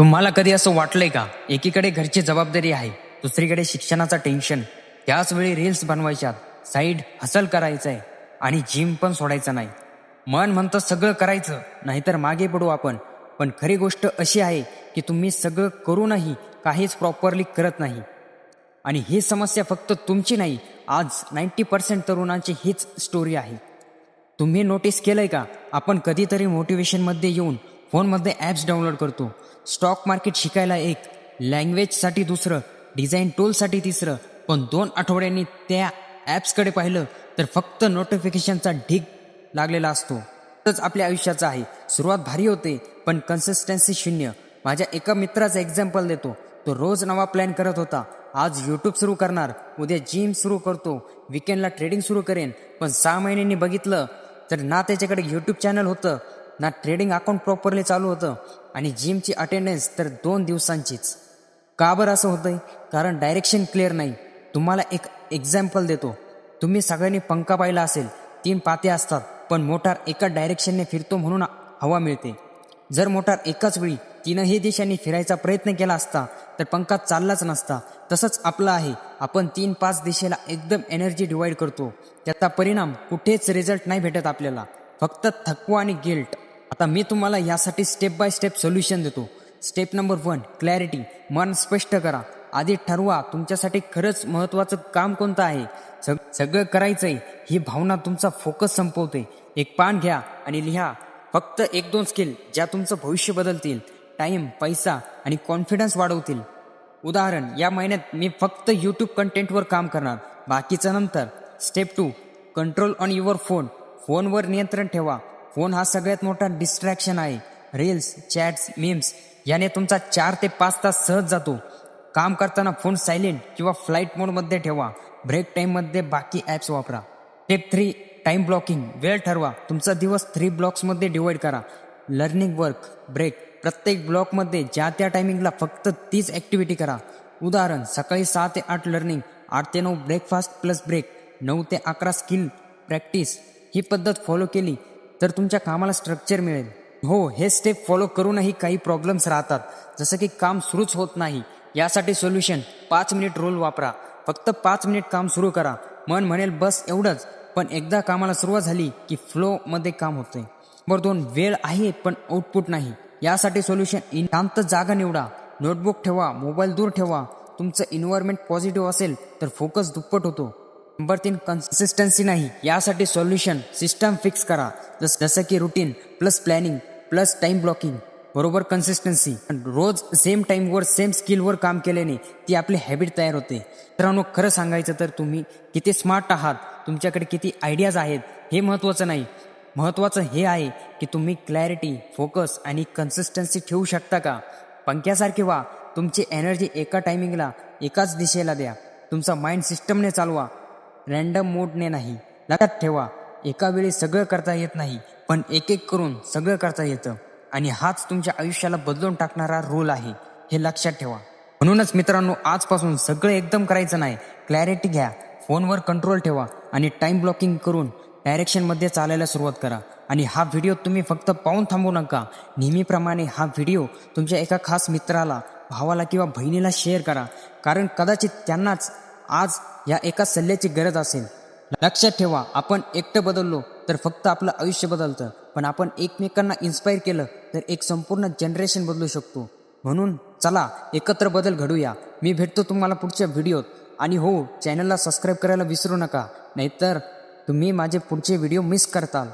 तुम्हाला कधी असं वाटलंय का? एकीकडे घरची जबाबदारी आहे दुसरीकडे शिक्षणाचं टेन्शन त्याच वेळी रील्स बनवायच्यात. साईड हसल करायचंय आणि जिम पण सोडायचं नाही. मन म्हणतं सगळं करायचं नाहीतर मागे पडू आपण. पण खरी गोष्ट अशी आहे की तुम्ही सगळं करूनही काहीच प्रॉपरली करत नाही. आणि ही समस्या फक्त तुमची नाही आज नाईन्टी पर्सेंट तरुणांची हीच स्टोरी आहे. तुम्ही नोटीस केलंय का? आपण कधीतरी मोटिवेशनमध्ये येऊन फोनमध्ये ॲप्स डाउनलोड करतो. स्टॉक मार्केट शिकायला एक लँग्वेजसाठी दुसरं डिझाईन टूलसाठी तिसरं. पण दोन आठवड्यांनी त्या ॲप्सकडे पाहिलं तर फक्त नोटिफिकेशनचा ढीग लागलेला असतो. तसंच आपल्या आयुष्याचं आहे. सुरुवात भारी होते पण कन्सिस्टन्सी शून्य. माझ्या एका मित्राचं एक्झाम्पल देतो. तो रोज नवा प्लॅन करत होता. आज यूट्यूब सुरू करणार. उद्या जिम सुरू करतो. विकेंडला ट्रेडिंग सुरू करेन. पण सहा महिन्यांनी बघितलं तर ना त्याच्याकडे यूट्यूब चॅनल होतं. ना ट्रेडिंग अकाउंट प्रॉपरली चालू होतं आणि जिमची अटेंडन्स तर दोन दिवसांचीच. का बरं असं होतंय? कारण डायरेक्शन क्लिअर नाही. तुम्हाला एक एक्झाम्पल देतो. तुम्ही सगळ्यांनी पंखा पाहिला असेल तीन पाते असतात पण मोटार एका डायरेक्शनने फिरतो म्हणून हवा मिळते. जर मोटार एकाच वेळी तीनही दिशांनी फिरायचा प्रयत्न केला असता तर पंखा चाललाच नसता. तसंच आपलं आहे. आपण तीन पाच दिशेला एकदम एनर्जी डिवाइड करतो. त्याचा परिणाम कुठेच रिझल्ट नाही भेटत आपल्याला. फक्त थकवा आणि गिल्ट आता मी तुम्हाला यासाठी स्टेप बाय स्टेप सोल्युशन देतो. स्टेप नंबर वन क्लॅरिटी मन स्पष्ट करा. आधी ठरवा तुमच्यासाठी खरंच महत्त्वाचं काम कोणतं आहे. सग सगळं करायचंय ही भावना तुमचा फोकस संपवते. एक पान घ्या आणि लिहा. फक्त एक दोन स्किल ज्या तुमचं भविष्य बदलतील. टाईम पैसा आणि कॉन्फिडन्स वाढवतील. उदाहरण या महिन्यात मी फक्त यूट्यूब कंटेंटवर काम करणार. बाकीचं नंतर. Step two control on your phone फोनवर नियंत्रण ठेवा. फोन हा सगळ्यात मोठा डिस्ट्रॅक्शन आहे. रील्स चॅट्स मीम्स याने तुमचा चार ते पाच तास सहज जातो. काम करताना फोन सायलेंट किंवा फ्लाईट मोडमध्ये ठेवा. ब्रेक टाईममध्ये बाकी ॲप्स वापरा. टेप थ्री टाईम ब्लॉकिंग वेळ ठरवा. तुमचा दिवस थ्री ब्लॉक्समध्ये डिवाईड करा. लर्निंग वर्क ब्रेक प्रत्येक ब्लॉकमध्ये ज्या त्या टायमिंगला फक्त तीच ॲक्टिव्हिटी करा. उदाहरण सकाळी सहा ते आठ लर्निंग आठ ते नऊ ब्रेकफास्ट प्लस ब्रेक नऊ ते अकरा स्किल प्रॅक्टिस ही पद्धत फॉलो केली तर तुमच्या कामाला स्ट्रक्चर मिळेल. हो हे स्टेप फॉलो करूनही काही प्रॉब्लेम्स राहतात. जसं की काम सुरूच होत नाही. यासाठी सोल्युशन पाच मिनिट रोल वापरा. फक्त पाच मिनिट काम सुरू करा. मन म्हणेल बस एवढंच. पण एकदा कामाला सुरुवात झाली की फ्लोमध्ये काम होते बरं दोन वेळ आहे पण आउटपुट नाही. यासाठी सोल्युशन इन शांत जागा निवडा. नोटबुक ठेवा मोबाईल दूर ठेवा. तुमचं इन्व्हायरमेंट पॉझिटिव्ह असेल तर फोकस दुप्पट होतो. नंबर तीन कन्सिस्टन्सी नाही. यासाठी सोल्युशन सिस्टम फिक्स करा. जस जसं की routine plus planning plus time blocking बरोबर कन्सिस्टन्सी रोज सेम टाईमवर सेम स्किलवर काम केल्याने ती आपली हॅबिट तयार होते. मित्रांनो खरं सांगायचं तर तुम्ही किती स्मार्ट आहात तुमच्याकडे किती आयडियाज आहेत हे महत्त्वाचं नाही. महत्त्वाचं हे आहे की तुम्ही क्लॅरिटी फोकस आणि कन्सिस्टन्सी ठेवू शकता का? पंख्यासारखे व्हा. तुमची एनर्जी एका टायमिंगला एकाच दिशेला द्या. तुमचा माइंड सिस्टमने चालवा. रँडम मोडने नाही. लक्षात ठेवा एका वेळी सगळं करता येत नाही पण एक एक करून सगळं करता येतं. आणि हाच तुमच्या आयुष्याला बदलून टाकणारा रोल आहे हे लक्षात ठेवा. म्हणूनच मित्रांनो आजपासून सगळं एकदम करायचं नाही. क्लॅरिटी घ्या फोनवर कंट्रोल ठेवा आणि टाइम ब्लॉकिंग करून डायरेक्शनमध्ये चालायला सुरुवात करा. आणि हा व्हिडिओ तुम्ही फक्त पाहून थांबू नका. नेहमीप्रमाणे हा व्हिडिओ तुमच्या एका खास मित्राला भावाला किंवा बहिणीला शेअर करा. कारण कदाचित त्यांनाच आज या एका सल्ल्याची गरज असेल. लक्षात ठेवा आपण एकटं बदललो तर फक्त आपलं आयुष्य बदलतं. पण आपण एकमेकांना इन्स्पायर केलं तर एक संपूर्ण जनरेशन बदलू शकतो. म्हणून चला एकत्र बदल घडूया. मी भेटतो तुम्हाला पुढच्या व्हिडिओत आणि हो चॅनलला सबस्क्राईब करायला विसरू नका. नाहीतर तुम्ही माझे पुढचे व्हिडिओ मिस करताल.